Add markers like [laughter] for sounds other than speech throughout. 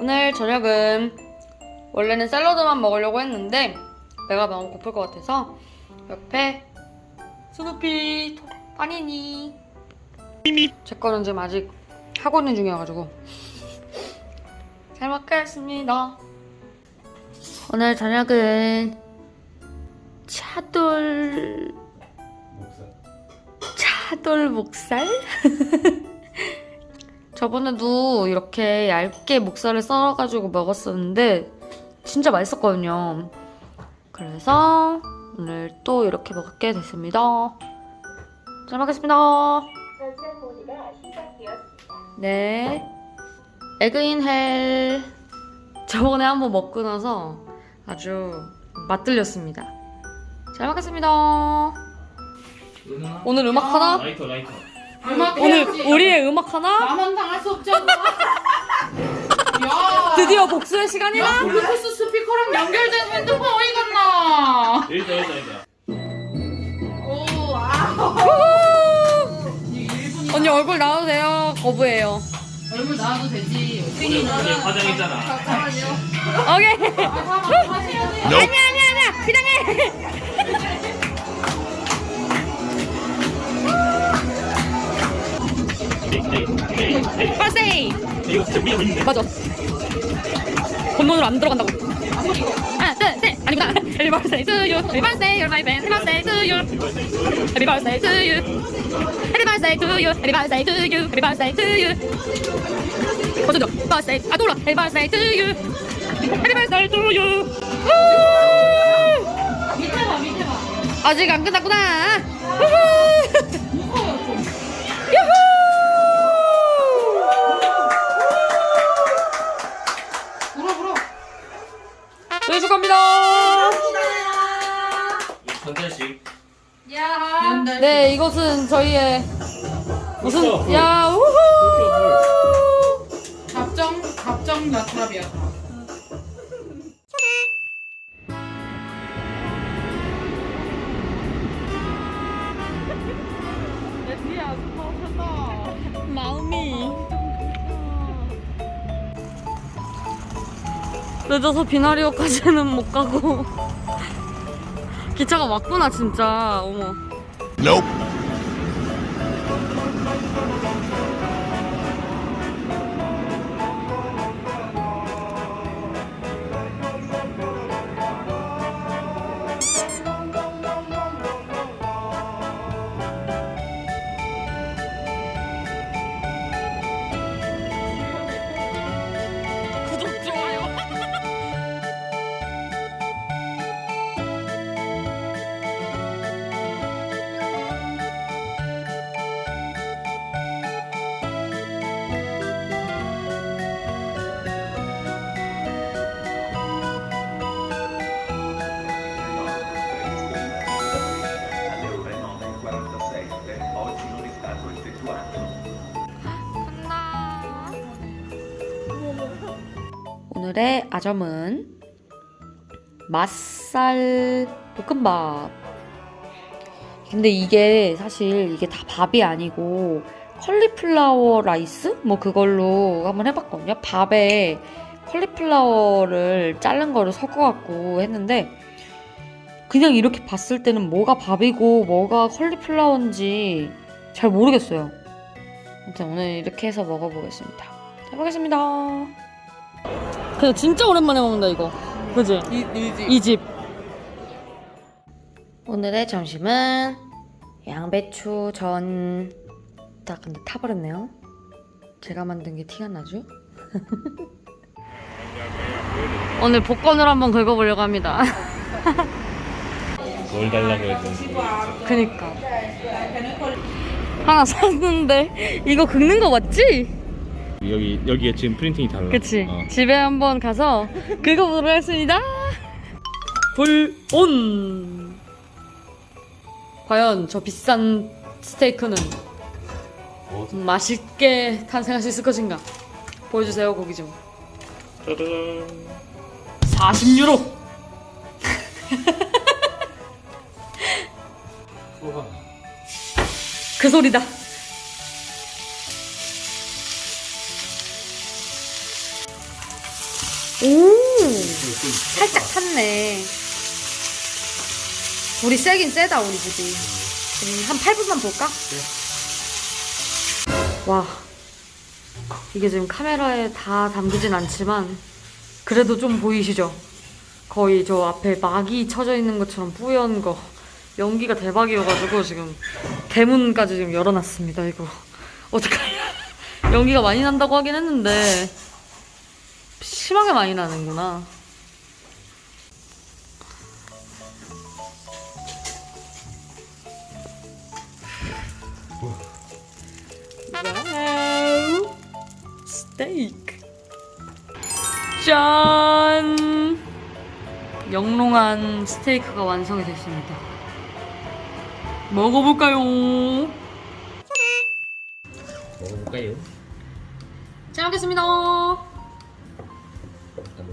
오늘 저녁은 원래는 샐러드만 먹으려고 했는데 배가 너무 고플 것 같아서 옆에 스누피, 파니니 제 거는 지금 아직 하고 있는 중이어가지고 잘 먹겠습니다. 오늘 저녁은 차돌 차돌 목살? [laughs] 저번에도 이렇게 얇게 목살을 썰어가지고 먹었었는데 진짜 맛있었거든요. 그래서 오늘 또 이렇게 먹게 됐습니다. 잘 먹겠습니다. 네. 에그인 헬. 저번에 한번 먹고 나서 아주 맛들렸습니다. 잘 먹겠습니다. 오늘 음악 하나? 라이터 라이터 음악 오늘 해야지. 우리의 음악 하나? 나만 당할 수 없잖아. [laughs] 야. 드디어 복수의 시간이다. 야, 블루투스 스피커랑 연결된 핸드폰 어디 갔나? 일다 일다 일다 오, 아. 언니 얼굴 나와도 돼요? 거부해요. 얼굴 나와도 되지. 오늘 오늘 화장했잖아 잠깐만요. 오케이. 아, 잠깐만. 하셔야 돼. 아니야 아니야 아니야. 그냥 해. 빠세이. 맞아. 본론으로 안 들어간다고. 하나, 둘, 셋. 아니구나. Happy birthday to you. Happy birthday, you're my friend. Happy birthday to you. Happy birthday to you. Happy birthday to you. Happy birthday to you. Happy birthday to you. 어쩌죠? birthday. 아, 또 올라. Happy birthday to you. Happy birthday to you. 우! 밑에 봐, 밑에 봐. 아직 안 끝났구나. 우후! 네, 이것은 저희의 무슨. 야 우후. 갑정, 갑정 나트라비아. 마음이 늦어서 비나리오까지는 못 가고 기차가 왔구나 진짜 어머 구 오늘의 아점은 맛살 볶음밥. 근데 이게 사실 이게 다 밥이 아니고 컬리플라워 라이스? 뭐 그걸로 한번 해봤거든요. 밥에 컬리플라워를 자른 거를 섞어갖고 했는데 그냥 이렇게 봤을 때는 뭐가 밥이고 뭐가 컬리플라워인지 잘 모르겠어요. 아무튼 오늘 이렇게 해서 먹어보겠습니다. 잘 먹겠습니다. 근데 진짜 오랜만에 먹는다 이거. 그지? 이, 이지. 이 집. 오늘의 점심은 양배추 전. 딱 근데 타버렸네요. 제가 만든 게 티가 나죠? [laughs] 오늘 복권을 한번 긁어보려고 합니다. [laughs] 뭘 달라고 했던 그니까. 하나 샀는데 이거 긁는 거 맞지? 여기 여기에 지금 프린팅이 달라 그치. 어. 집에 한번 가서 긁어보도록 하겠습니다. 불 온! 과연 저 비싼 스테이크는 뭐? 맛있게 탄생할 수 있을 것인가? 보여주세요, 고기 좀. 짜잔 40유로! 우와 그 소리다. 오! 살짝 탔네. 불이 세긴 세다, 우리 집이. 음, 한 8분만 볼까? 와. 이게 지금 카메라에 다 담기진 않지만, 그래도 좀 보이시죠? 거의 저 앞에 막이 쳐져 있는 것처럼 뿌연 거. 연기가 대박이어가지고 지금 대문까지 지금 열어놨습니다, 이거. 어떡하냐. [laughs] 연기가 많이 난다고 하긴 했는데, 심하게 많이 나는구나. 와우 스테이크 짠 영롱한 스테이크가 완성이 됐습니다 먹어볼까요? 먹어볼까요? 잘 먹겠습니다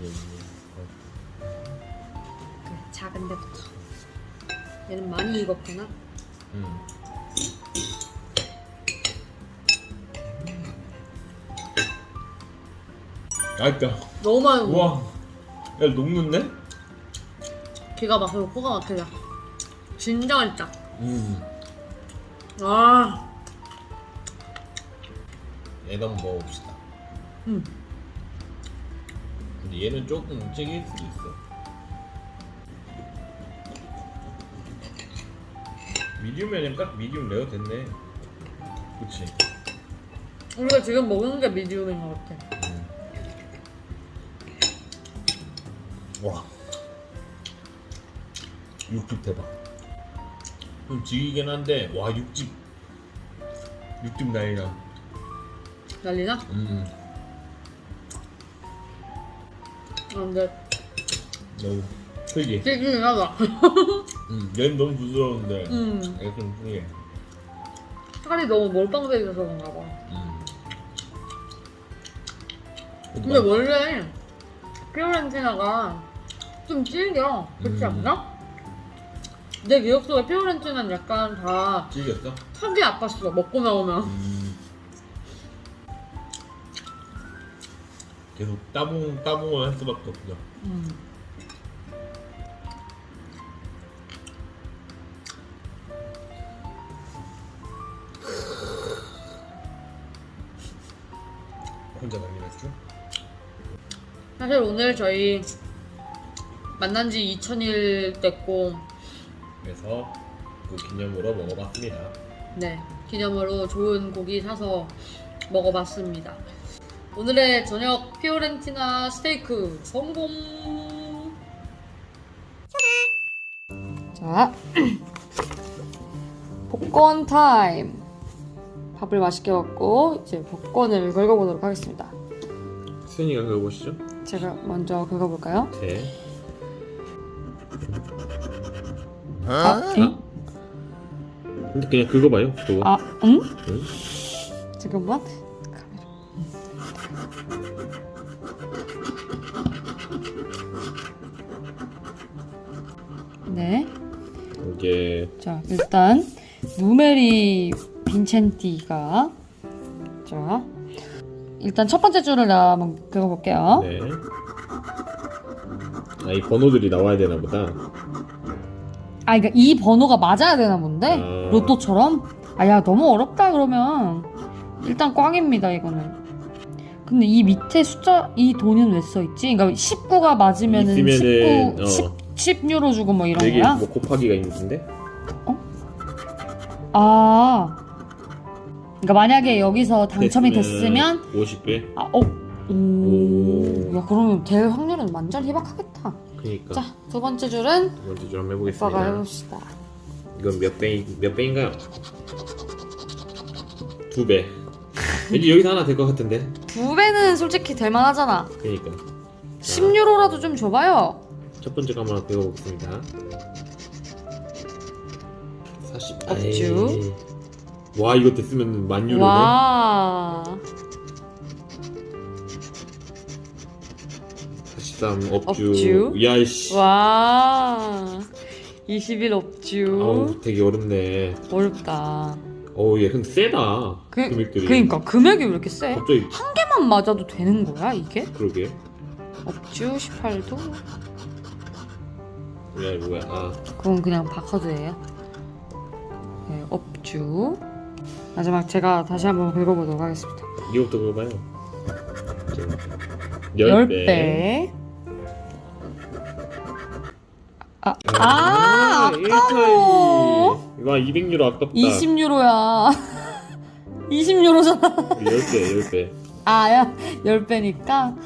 그래, 작은 데부터 얘는 많이 익었구나 음. 맛있다. 너무 많이 익어 우와. 야 녹는데? 기가 막히고 코가 막히다 진짜 맛있다 음. 아 얘도 한번 먹어봅시다. 음. 근데 얘는 조금 찌길 수도 있어. 미디움이면 딱 미디움 레어 됐네. 그치? 우리가 지금 먹는 게 미디움인 것 같아 음. 와. 육즙 대박. 좀 지기긴 한데, 와, 육즙. 육즙 난리나. 난리나? 음. 근데 너무 특이해. 찌기긴 하다 음, 얘는 너무 부드러운데, 음. 얘좀 특이해. 살이 너무 몰빵돼 있어서 그런가 봐 음. 근데 원래 피오렌티나가 좀 질겨 그렇지 음. 않나? 내 기억 속에 피오렌티나는 약간 다 찌겠어? 턱이 아팠어 먹고 나오면 음. 계속 따봉, 따봉을 할 수밖에 없어. 음. 혼자 난리 났죠? 사실 오늘 저희 만난 지 2000일 됐고 그래서 그 기념으로 먹어봤습니다. 네 기념으로 좋은 고기 사서 먹어봤습니다 오늘의 저녁 피오렌티나 스테이크 성공 자 [clears throat] 복권 타임 밥을 맛있게 먹고 이제 복권을 긁어보도록 하겠습니다 수현이가 그거 보시죠? 제가 먼저 긁어볼까요? 네. 아, 응? 근데 그냥 그거 봐요. 그거. 아, 응? 응? 잠깐만. 네. 이게 자, 일단 누메리 빈첸티가 자, 일단 첫 번째 줄을 나 한번 긁어볼게요. 네. 아, 이 번호들이 나와야 되나 보다. 아, 그러니까 이 번호가 맞아야 되나 본데? 아. 로또처럼? 아, 야, 너무 어렵다, 그러면. 일단 꽝입니다, 이거는. 근데 이 밑에 숫자, 이 돈은 왜 써있지? 그러니까 19가 맞으면은 있으면은, 19, 어. 10, 10유로 주고 뭐 이런 이게 거야? 뭐 곱하기가 있는데? 아. 그러니까 만약에 여기서 당첨이 됐으면, 50배? 아, 어. 오. 오. 야, 그러면 될 확률은 완전 희박하겠다. 그니까. 자, 두 번째 줄은 두 번째 좀 오빠가 해보겠습니다. 해봅시다. 이건 몇 배, 몇 배인가요? 두 배. 왠지 여기서 하나 될 것 같은데? 두 배는 솔직히 될 만하잖아. 그니까. 10유로라도 좀 줘봐요. 첫 번째 거 한번 배워보겠습니다. 40. 업주. 와, 이거 됐으면 만 유로네? 와. 43 업주. 업주. 야이씨. 와. 21 업주. 아우, 되게 어렵네. 어렵다. 어우, 얘 근데 세다. 그, 금액들이. 그니까 금액이 왜 이렇게 세? 갑자기, 한 개만 맞아도 되는 거야 이게? 그러게. 업주 18도. 뭐야 뭐야 아 그건 그냥 바카드예요. 네, 업주. 마지막 제가 다시 한번 긁어보도록 하겠습니다. 이거부터 그거 봐요 10배. 아, 아, 아까워. 와 200유로 아깝다 20유로야. 20유로잖아. [laughs] 10배 10배 아, 야, 10배니까.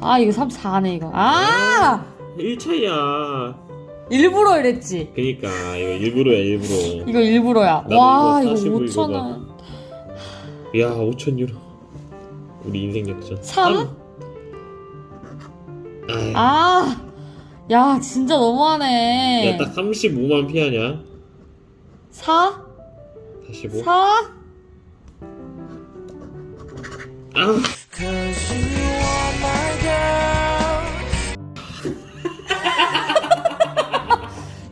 아, 이거 34네, 이거. 아! 1차이야 일부러 이랬지. 그니까 이거 일부러야 일부러 이거 일부러야. 나도 와, 이거 이거 45 5,000원. 야 5,000유로 우리 인생 역전 삼? 아, 아! 야, 진짜 너무하네. 야딱 35만 피하냐 4? 45 4? 아 [laughs]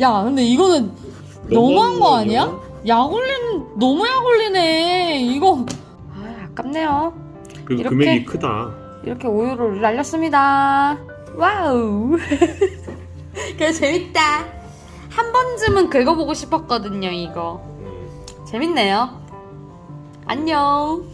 야, 근데 이거는 너무한 거 아니야? 아니야? 약 올리는, 너무 약 올리네. 이거. 아, 아깝네요. 그리고 이렇게- 금액이 크다 이렇게 우유를 날렸습니다. 와우. [laughs] 그래, 재밌다. 한 번쯤은 긁어보고 싶었거든요, 이거. 음. 재밌네요. 안녕.